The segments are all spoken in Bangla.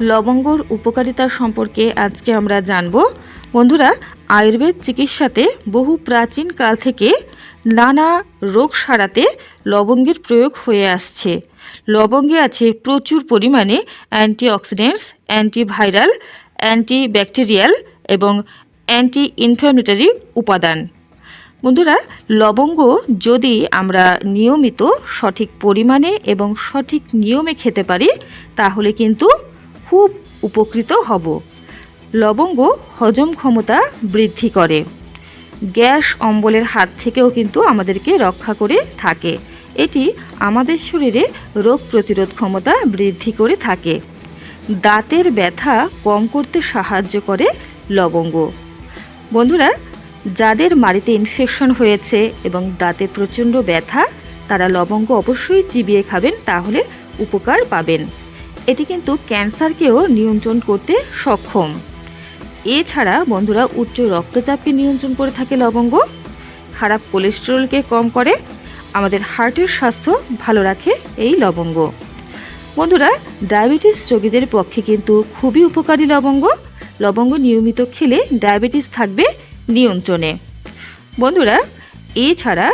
লবঙ্গর উপকারিতা সম্পর্কে আজকে আমরা জানব। বন্ধুরা, আয়ুর্বেদ চিকিৎসাতে বহু প্রাচীন কাল থেকে নানা রোগ সারাতে লবঙ্গের প্রয়োগ হয়ে আসছে। লবঙ্গে আছে প্রচুর পরিমাণে অ্যান্টিঅক্সিডেন্টস, অ্যান্টিভাইরাল, অ্যান্টিব্যাকটেরিয়াল এবং অ্যান্টি ইনফ্ল্যামেটরি উপাদান। বন্ধুরা, লবঙ্গ যদি আমরা নিয়মিত সঠিক পরিমাণে এবং সঠিক নিয়মে খেতে পারি, তাহলে কিন্তু খুব উপকৃত হব। লবঙ্গ হজম ক্ষমতা বৃদ্ধি করে। গ্যাস অম্বলের হাত থেকেও কিন্তু আমাদেরকে রক্ষা করে থাকে। এটি আমাদের শরীরে রোগ প্রতিরোধ ক্ষমতা বৃদ্ধি করে থাকে। দাঁতের ব্যথা কম করতে সাহায্য করে লবঙ্গ। বন্ধুরা, যাদের মাড়িতে ইনফেকশন হয়েছে এবং দাঁতে প্রচণ্ড ব্যথা, তারা লবঙ্গ অবশ্যই চিবিয়ে খাবেন, তাহলে উপকার পাবেন। এটি কিন্তু ক্যান্সারকেও নিয়ন্ত্রণ করতে সক্ষম। এছাড়া বন্ধুরা, উচ্চ রক্তচাপকে নিয়ন্ত্রণ করে থাকে লবঙ্গ। খারাপ কোলেস্টেরলকে কম করে, আমাদের হার্টের স্বাস্থ্য ভালো রাখে এই লবঙ্গ। বন্ধুরা, ডায়াবেটিস রোগীদের পক্ষে কিন্তু খুবই উপকারী লবঙ্গ। লবঙ্গ নিয়মিত খেলে ডায়াবেটিস থাকবে নিয়ন্ত্রণে। বন্ধুরা, এছাড়া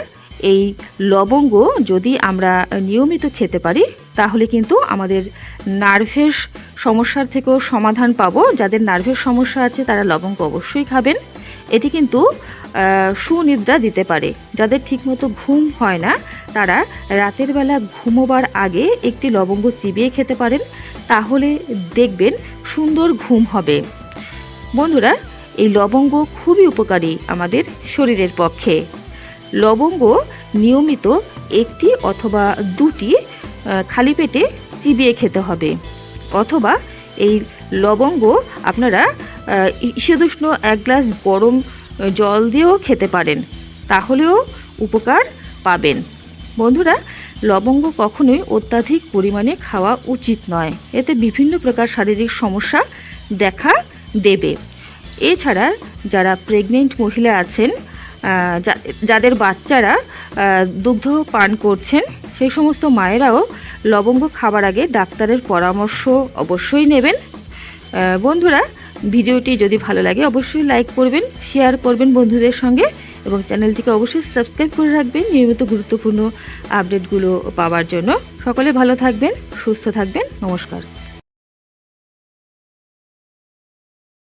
এই লবঙ্গ যদি আমরা নিয়মিত খেতে পারি, তাহলে কিন্তু আমাদের নার্ভের সমস্যার থেকেও সমাধান পাবো। যাদের নার্ভের সমস্যা আছে, তারা লবঙ্গ অবশ্যই খাবেন। এটি কিন্তু সুনিদ্রা দিতে পারে। যাদের ঠিকমতো ঘুম হয় না, তারা রাতের বেলা ঘুমোবার আগে একটি লবঙ্গ চিবিয়ে খেতে পারেন। তাহলে দেখবেন সুন্দর ঘুম হবে। বন্ধুরা, এই লবঙ্গ খুবই উপকারী আমাদের শরীরের পক্ষে। লবঙ্গ নিয়মিত একটি অথবা দুটি খালি পেটে চিবিয়ে খেতে হবে। অথবা এই লবঙ্গ আপনারা ঈষদুষ্ণ এক গ্লাস গরম জল দিয়েও খেতে পারেন। তাহলেও উপকার পাবেন। বন্ধুরা, লবঙ্গ কখনোই অত্যাধিক পরিমাণে খাওয়া উচিত নয়। এতে বিভিন্ন প্রকার শারীরিক সমস্যা দেখা দেবে। এছাড়া যারা প্রেগনেন্ট মহিলা আছেন যাদের বাচ্চারা দুগ্ধ পান করছেন, সেই সমস্ত মায়েরাও লবঙ্গ খাবার আগে ডাক্তারের পরামর্শ অবশ্যই নেবেন। বন্ধুরা, ভিডিওটি যদি ভালো লাগে অবশ্যই লাইক করবেন, শেয়ার করবেন বন্ধুদের সঙ্গে এবং চ্যানেলটিকে অবশ্যই সাবস্ক্রাইব করে রাখবেন নিয়মিত গুরুত্বপূর্ণ আপডেটগুলো পাওয়ার জন্য। সকলে ভালো থাকবেন, সুস্থ থাকবেন। নমস্কার।